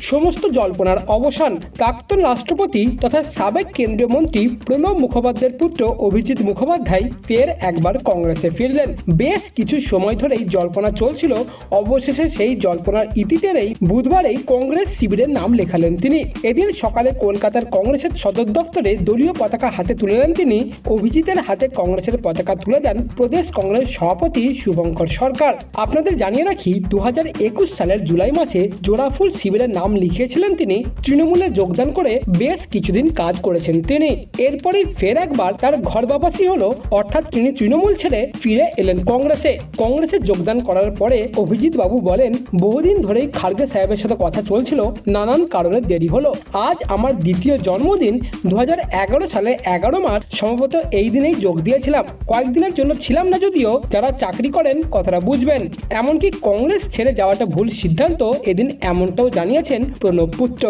সমস্ত জল্পনার অবসান প্রাক্তন রাষ্ট্রপতি তথা সাবেক কেন্দ্রীয় মন্ত্রী প্রণব মুখোপাধ্যায়ের পুত্র অভিজিৎ মুখোপাধ্যায় ফের একবার কংগ্রেসে ফিরলেন। বেশ কিছু সময় ধরেই জল্পনা চলছিল। অবশেষে সেই জল্পনার ইতি বুধবারেই কংগ্রেস শিবিরের নাম লেখালেন তিনি। এদিন সকালে কলকাতার কংগ্রেসের সদর দফতরে দলীয় পতাকা হাতে তুলে নেন তিনি। অভিজিতের হাতে কংগ্রেসের পতাকা তুলে দেন প্রদেশ কংগ্রেস সভাপতি শুভঙ্কর সরকার। আপনাদের জানিয়ে রাখি দু সালের জুলাই মাসে জোড়াফুল শিবিরের নাম লিখিয়েছিলেন তিনি। তৃণমূলে যোগদান করে বেশ কিছুদিন কাজ করেছেন তিনি। এরপরেই ফের একবার তার ঘর বাবাসী হলো, অর্থাৎ তিনি তৃণমূল ছেড়ে ফিরে এলেন কংগ্রেসে। কংগ্রেসে যোগদান করার পরে অভিজিৎ বাবু বলেন, বহুদিন ধরেই খার্গে সাহেবের সাথে কথা চলছিল, নানান কারণে দেরি হলো। আজ আমার দ্বিতীয় জন্মদিন দু হাজার এগারো সালে এগারো মার্চ, সম্ভবত এই দিনেই যোগ দিয়েছিলাম। কয়েকদিনের জন্য ছিলাম না যদিও, যারা চাকরি করেন কথাটা বুঝবেন। এমনকি কংগ্রেস ছেড়ে যাওয়াটা ভুল সিদ্ধান্ত, এদিন এমনটাও জানিয়েছেন প্রণব পুত্র